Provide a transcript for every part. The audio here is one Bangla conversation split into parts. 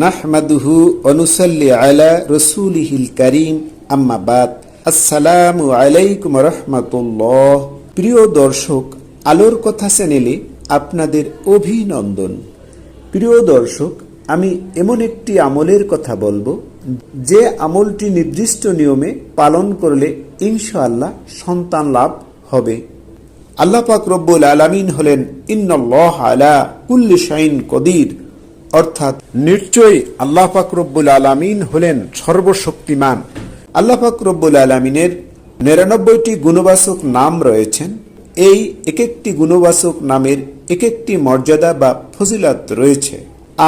নাহমাদুহু অনুসল্লি আলা রসুলিহিল করিম আম্মাবাদ আসসালামু আলাইকুম রহমতুল্লাহ প্রিয় দর্শক, আলোর কথা চ্যানেলে আপনাদের অভিনন্দন। প্রিয় দর্শক, আমি এমন একটি আমলের কথা বলব, যে আমলটি নির্দিষ্ট নিয়মে পালন করলে ইনশাআল্লাহ সন্তান লাভ হবে। আল্লাহ পাক রব্বুল আলামিন হলেন, ইন্নল্লাহ আলা কুল্লি শাইন কদির। অর্থাৎ নিশ্চয়ই আল্লাহ রব্বুল আলামিন হলেন সর্বশক্তিমান। আল্লাহ রব্বুল আলামিনের নিরানব্বইটি গুণবাচক নাম রয়েছেন। এই এক একটি গুণবাচক নামের এক একটি মর্যাদা বা ফজিলাত রয়েছে।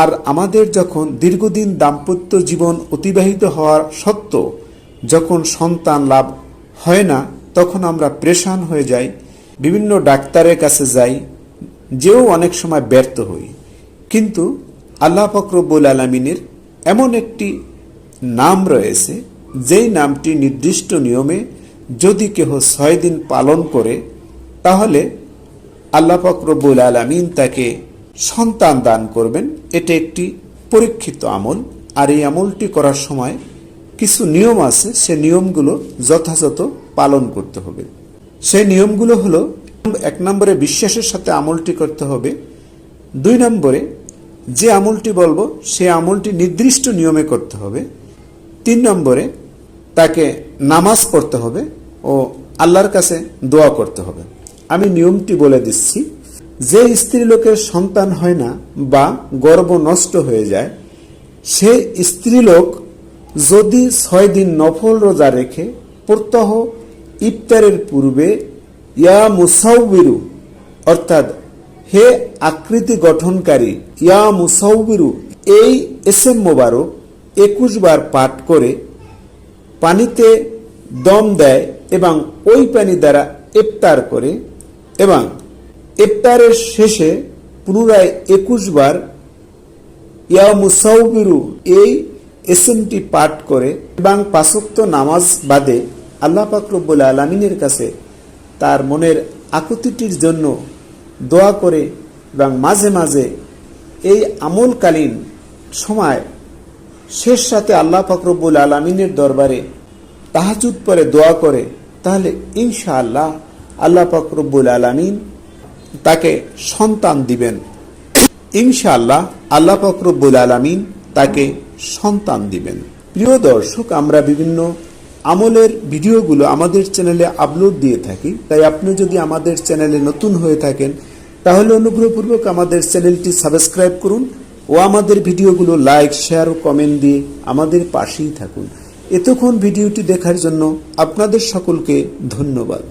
আর আমাদের যখন দীর্ঘদিন দাম্পত্য জীবন অতিবাহিত হওয়ার সত্ত্বেও যখন সন্তান লাভ হয় না, তখন আমরা প্রেশান হয়ে যাই, বিভিন্ন ডাক্তারের কাছে যাই, যেও অনেক সময় ব্যর্থ হই। কিন্তু আল্লাহ ফকরবুল আলমিনের এমন একটি নাম রয়েছে, যেই নামটি নির্দিষ্ট নিয়মে যদি কেহ ছয় দিন পালন করে, তাহলে আল্লাহ ফকরবুল আলমিন তাকে সন্তান দান করবেন। এটা একটি পরীক্ষিত আমল, আর এই আমলটি করার সময় কিছু নিয়ম আছে, সে নিয়মগুলো যথাযথ পালন করতে হবে। সেই নিয়মগুলো হলো, এক নম্বরে বিশ্বাসের সাথে আমলটি করতে হবে, দুই নম্বরে যে আমলটি বলব সে আমলটি নির্দিষ্ট নিয়মে করতে হবে। তিন নম্বরে তাকে নামাজ পড়তে হবে ও আল্লাহর কাছে দোয়া করতে হবে। আমি নিয়মটি বলে দিচ্ছি, যে স্ত্রী লোকের সন্তান হয় না বা গর্ব নষ্ট হয়ে যায়, সে স্ত্রীলোক যদি ছয় দিন নফল রোজা রেখে প্রত্যহ ইফতারের পূর্বে ইয়া মুসাউবিরু, অর্থাৎ হে আকৃতি গঠনকারী, ইয়া মুসাউবিরু, এই এস এম মোবারক একুশ বার পাঠ করে পানিতে দম দেয় এবং ওই পানি দ্বারা ইফতার করে এবং ইফতারের শেষে পুনরায় একুশ বার ইয়া মুসাউবিরু এই এসএমটি পাঠ করে এবং পাশক্ত নামাজ বাদে আল্লাহ পাকরব্বুল আলমিনের কাছে তার মনের আকুতিটির জন্য দোয়া করে এবং মাঝে মাঝে এই আমলকালীন সময় শেষ সাথে আল্লাহ ফাকরবুল আলমিনের দরবারে তাহাজুদ পরে দোয়া করে, তাহলে ইনশাআল্লাহ আল্লাহ ফাকরবুল আলমিন তাকে সন্তান দিবেন। ইনশাআল্লাহ আল্লাহ ফাকরবুল আলমিন তাকে সন্তান দিবেন। প্রিয় দর্শক, আমরা বিভিন্ন আমলের ভিডিওগুলো আমাদের চ্যানেলে আপলোড দিয়ে থাকি। তাই আপনি যদি আমাদের চ্যানেলে নতুন হয়ে থাকেন, তাহলে অনুগ্রহপূর্বক আমাদের চ্যানেলটি সাবস্ক্রাইব করুন ও আমাদের ভিডিওগুলো লাইক, শেয়ার ও কমেন্ট দিয়ে আমাদের পাশেই থাকুন। এতক্ষণ ভিডিওটি দেখার জন্য আপনাদের সকলকে ধন্যবাদ।